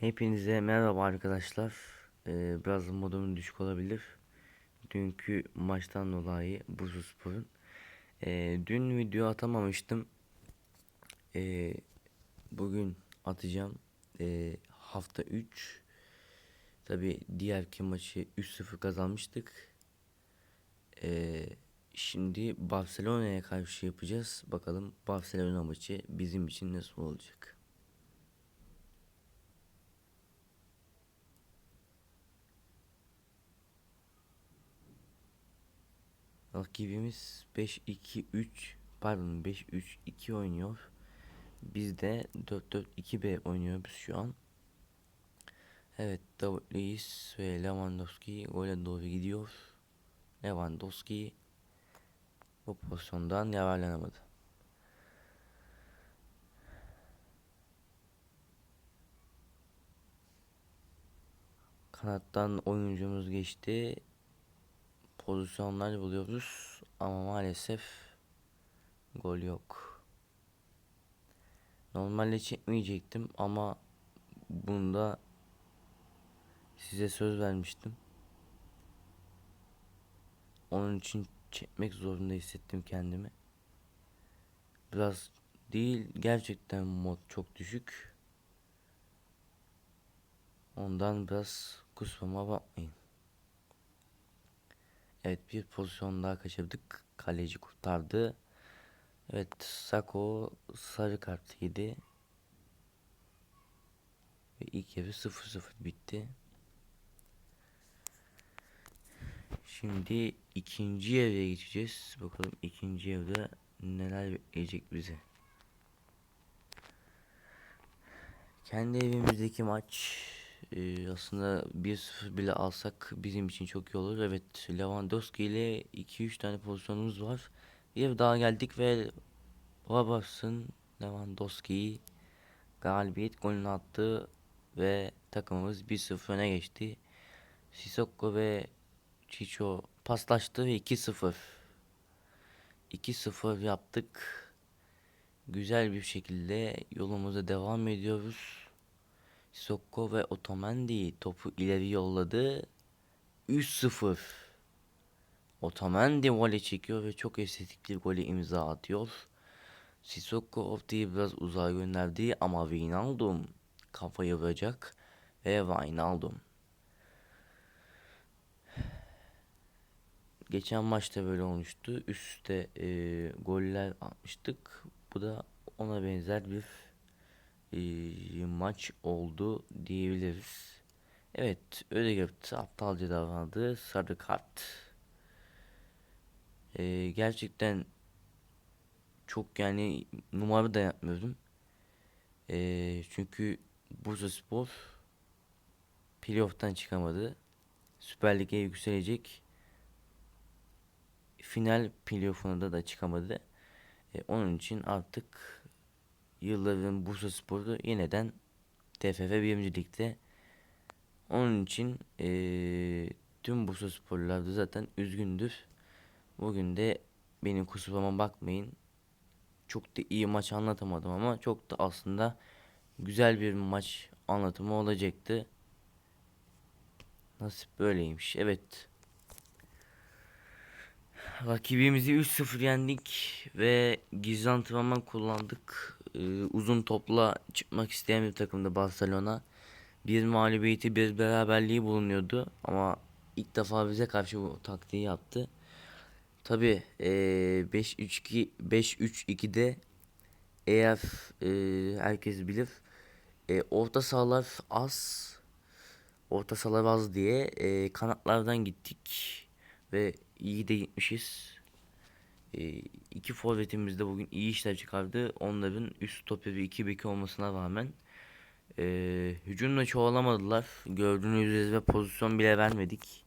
Hepinize merhaba arkadaşlar. Ee, biraz modum düşük olabilir. Dünkü maçtan dolayı Bursaspor'un. Ee, dün video atamamıştım. Ee, bugün atacağım. Ee, hafta 3. Tabi diğerki maçı 3-0 kazanmıştık. Ee, şimdi Barcelona'ya karşı yapacağız. Bakalım Barcelona maçı bizim için nasıl olacak. Rakibimiz 5-2-3 pardon 5-3-2 oynuyor. Biz de 4-4-2-B oynuyoruz şu an. Evet David ve Lewandowski gole doğru gidiyor. Lewandowski bu pozisyondan yararlanamadı. Kanattan oyuncumuz geçti pozisyonlar buluyoruz ama maalesef gol yok. Normalde çekmeyecektim ama bunda size söz vermiştim. Onun için çekmek zorunda hissettim kendimi. Biraz değil gerçekten mod çok düşük. Ondan biraz kusmama bakmayın. Evet bir pozisyon daha kaçırdık. Kaleci kurtardı. Evet Sako sarı kart yedi. Ve ilk yarı 0-0 bitti. Şimdi ikinci yarıya geçeceğiz. Bakalım ikinci yarıda neler bekleyecek bizi. Kendi evimizdeki maç ee, aslında 1-0 bile alsak bizim için çok iyi olur. Evet Lewandowski ile 2-3 tane pozisyonumuz var. Bir daha geldik ve Robertson Lewandowski galibiyet golünü attı ve takımımız 1-0 öne geçti. Sissoko ve Chicho paslaştı ve 2-0 2-0 yaptık. Güzel bir şekilde yolumuza devam ediyoruz. Sokko ve Otamendi topu ileri yolladı. 3-0. Otamendi voley çekiyor ve çok estetik bir golü imza atıyor. Sissoko ortayı biraz uzağa gönderdi ama Wijnaldum kafayı vuracak ve Wijnaldum. Geçen maçta böyle olmuştu. Üstte e, goller atmıştık. Bu da ona benzer bir e, maç oldu diyebiliriz. Evet Ödegaard aptalca davrandı. Sarı kart. E, gerçekten çok yani numara da yapmıyordum. E, çünkü Bursa Spor playoff'tan çıkamadı. Süper Lig'e yükselecek. Final playoff'una da çıkamadı. E, onun için artık yılların Bursa Spor'u yeniden TFF 1. Lig'de. Onun için ee, tüm Bursa Sporlular da zaten üzgündür. Bugün de benim kusuruma bakmayın. Çok da iyi maç anlatamadım ama çok da aslında güzel bir maç anlatımı olacaktı. Nasip böyleymiş. Evet. Rakibimizi 3-0 yendik ve gizli antrenman kullandık. Ee, uzun topla çıkmak isteyen bir takımdı Barcelona. Bir mağlubiyeti bir beraberliği bulunuyordu ama ilk defa bize karşı bu taktiği yaptı. Tabi e, 5-3-2 5-3-2'de eğer e, herkes bilir e, orta sahalar az orta sahalar az diye e, kanatlardan gittik ve iyi de gitmişiz. E, iki forvetimiz de bugün iyi işler çıkardı. Onların üst stoper ve iki beki olmasına rağmen e, hücumla çoğalamadılar. Gördüğünüz üzere pozisyon bile vermedik.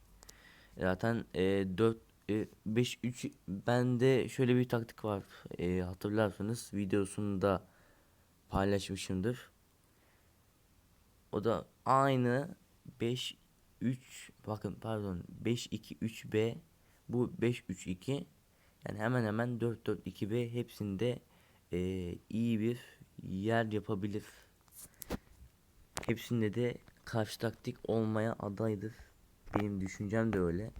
Zaten e, 4 e, 5 3 bende şöyle bir taktik var. E, hatırlarsanız videosunda paylaşmışımdır. O da aynı 5 3 bakın pardon 5 2 3 B bu 5 3 2 yani hemen hemen 4 4 2 B hepsinde e, iyi bir yer yapabilir. hepsinde de karşı taktik olmaya adaydır. Benim düşüncem de öyle.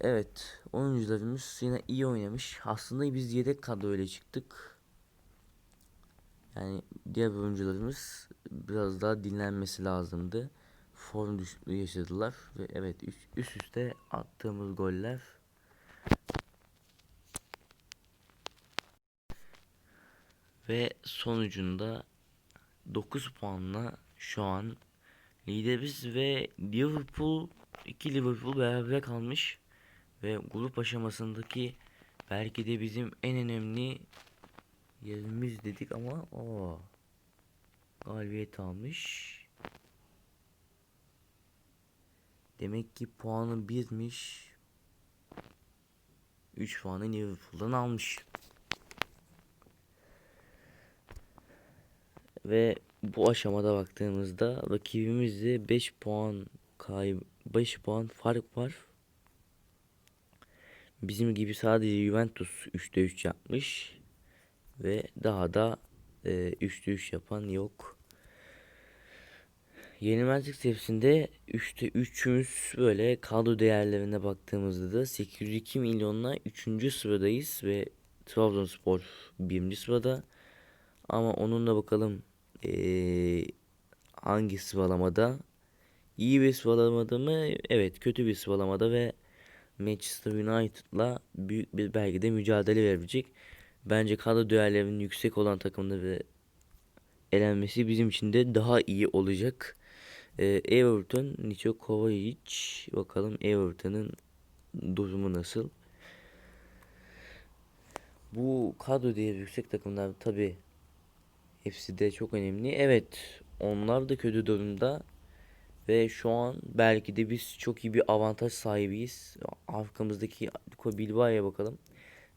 Evet, oyuncularımız yine iyi oynamış. Aslında biz yedek kadroyla çıktık. Yani diğer oyuncularımız biraz daha dinlenmesi lazımdı. Form düşüklüğü yaşadılar ve evet üst üste attığımız goller ve sonucunda 9 puanla şu an lideriz ve Liverpool iki Liverpool beraber kalmış ve grup aşamasındaki belki de bizim en önemli yerimiz dedik ama o galibiyet almış. Demek ki puanı birmiş. 3 puanı Liverpool'dan almış. Ve bu aşamada baktığımızda rakibimizde 5 puan kayb 5 puan fark var. Bizim gibi sadece Juventus 3'te 3 yapmış ve daha da e, 3'te 3 yapan yok. Yenilmezlik tepsinde 3'te 3'ümüz böyle kadro değerlerine baktığımızda da 802 milyonla 3. sıradayız ve Trabzonspor 1. sırada. Ama onunla bakalım ee, hangi sıralamada? İyi bir sıralamada mı? Evet kötü bir sıralamada ve Manchester United'la büyük bir belki mücadele verebilecek. Bence kadro değerlerinin yüksek olan takımda ve elenmesi bizim için de daha iyi olacak. Ee, Everton, Nico Kovacic. Bakalım Everton'ın durumu nasıl? Bu kadro değeri yüksek takımlar tabi hepsi de çok önemli. Evet onlar da kötü durumda. Ve şu an belki de biz çok iyi bir avantaj sahibiyiz. Arkamızdaki Bilbao'ya bakalım.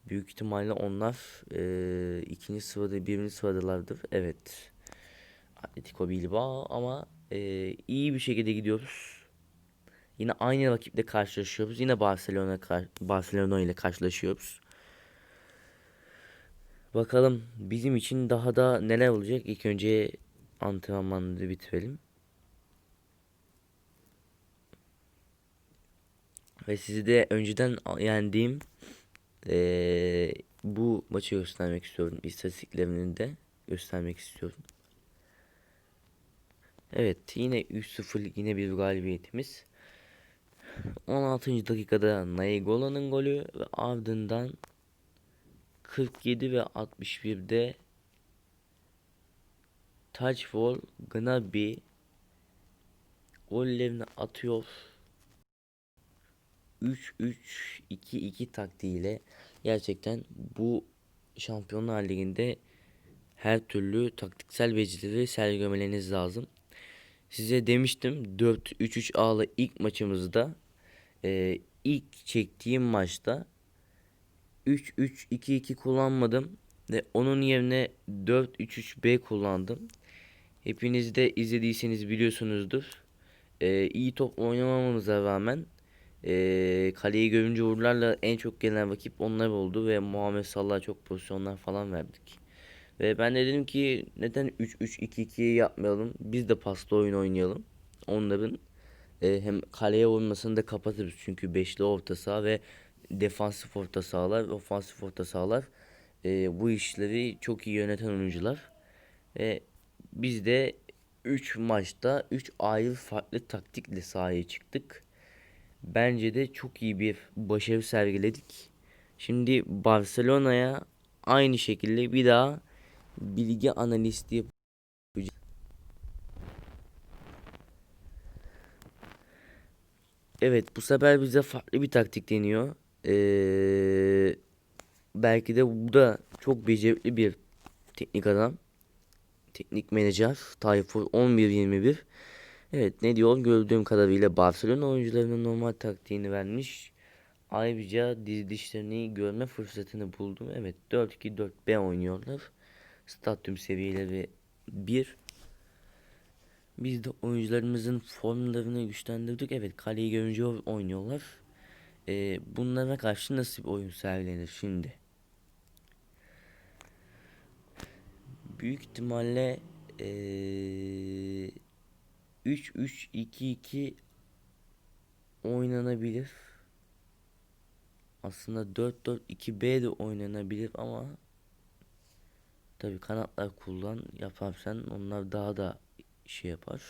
Büyük ihtimalle onlar e, ikinci sırada birinci sıradalardır. Evet. Atletico Bilbao ama e, iyi bir şekilde gidiyoruz. Yine aynı rakiple karşılaşıyoruz. Yine Barcelona Barcelona ile karşılaşıyoruz. Bakalım bizim için daha da neler olacak. İlk önce antrenmanları bitirelim. Ve sizi de önceden yendiğim ee, bu maçı göstermek istiyorum. İstatistiklerini de göstermek istiyorum. Evet yine 3-0 yine bir galibiyetimiz. 16. dakikada Nainggolan'ın golü ve ardından 47 ve 61'de Touchfall Gnabi gollerini atıyor. 3-3-2-2 taktiğiyle gerçekten bu Şampiyonlar Ligi'nde her türlü taktiksel becerileri sergilemeleriniz lazım. Size demiştim 4-3-3 A'lı ilk maçımızda e, ilk çektiğim maçta 3-3-2-2 kullanmadım ve onun yerine 4-3-3-B kullandım. Hepiniz de izlediyseniz biliyorsunuzdur. Ee, iyi top oynamamamıza rağmen e, kaleyi görünce vurlarla en çok gelen vakit onlar oldu ve Muhammed Salah'a çok pozisyonlar falan verdik. Ve ben de dedim ki neden 3-3-2-2 yapmayalım? Biz de paslı oyun oynayalım. Onların e, hem kaleye vurmasını da kapatırız. Çünkü beşli orta saha ve defansif orta sahalar, ofansif orta sahalar e, bu işleri çok iyi yöneten oyuncular. Ve biz de 3 maçta 3 ayrı farklı taktikle sahaya çıktık. Bence de çok iyi bir başarı sergiledik. Şimdi Barcelona'ya aynı şekilde bir daha bilgi analisti yapacağız. Evet bu sefer bize farklı bir taktik deniyor. Ee, belki de bu da çok becerikli bir teknik adam. Teknik menajer Tayfur 11-21. Evet ne diyor gördüğüm kadarıyla Barcelona oyuncularının normal taktiğini vermiş. Ayrıca dizilişlerini görme fırsatını buldum. Evet 4-2-4-B oynuyorlar. Stadyum seviyeleri 1. Biz de oyuncularımızın formlarını güçlendirdik. Evet kaleyi görünce oynuyorlar. Ee, bunlara karşı nasıl bir oyun sergilenir şimdi? Büyük ihtimalle eee 3-3-2-2 oynanabilir. Aslında 4-4-2-B de oynanabilir ama tabii kanatlar kullan yaparsan onlar daha da şey yapar.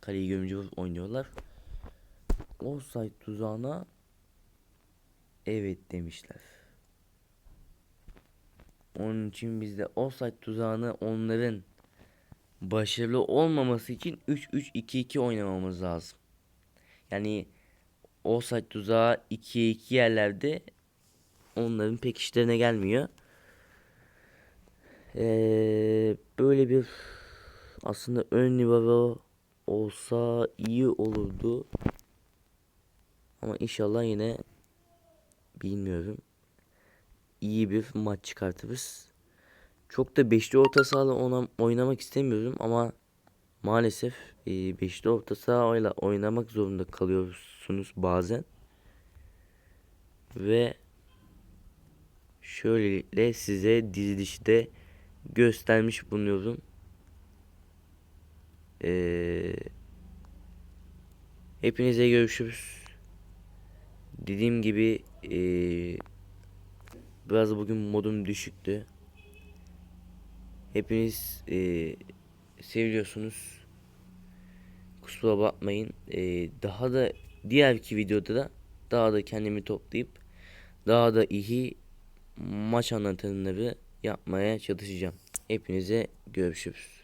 Kaleyi gömücü oynuyorlar. Offside tuzağına evet demişler. Onun için biz de offside tuzağını onların başarılı olmaması için 3-3-2-2 oynamamız lazım. Yani offside tuzağı 2'ye 2 yerlerde onların pek işlerine gelmiyor. Ee, böyle bir aslında ön libero olsa iyi olurdu. Ama inşallah yine bilmiyorum. iyi bir maç çıkartırız. Çok da beşli orta sahayla ona- oynamak istemiyorum ama maalesef e, beşli orta sahayla oynamak zorunda kalıyorsunuz bazen. Ve şöylelikle size dizilişte göstermiş bulunuyorum. Ee, hepinize görüşürüz. Dediğim gibi ee, biraz bugün modum düşüktü. Hepiniz ee, seviyorsunuz. Kusura bakmayın. Ee, daha da diğerki videoda da daha da kendimi toplayıp daha da iyi maç anlatımları yapmaya çalışacağım. Hepinize görüşürüz.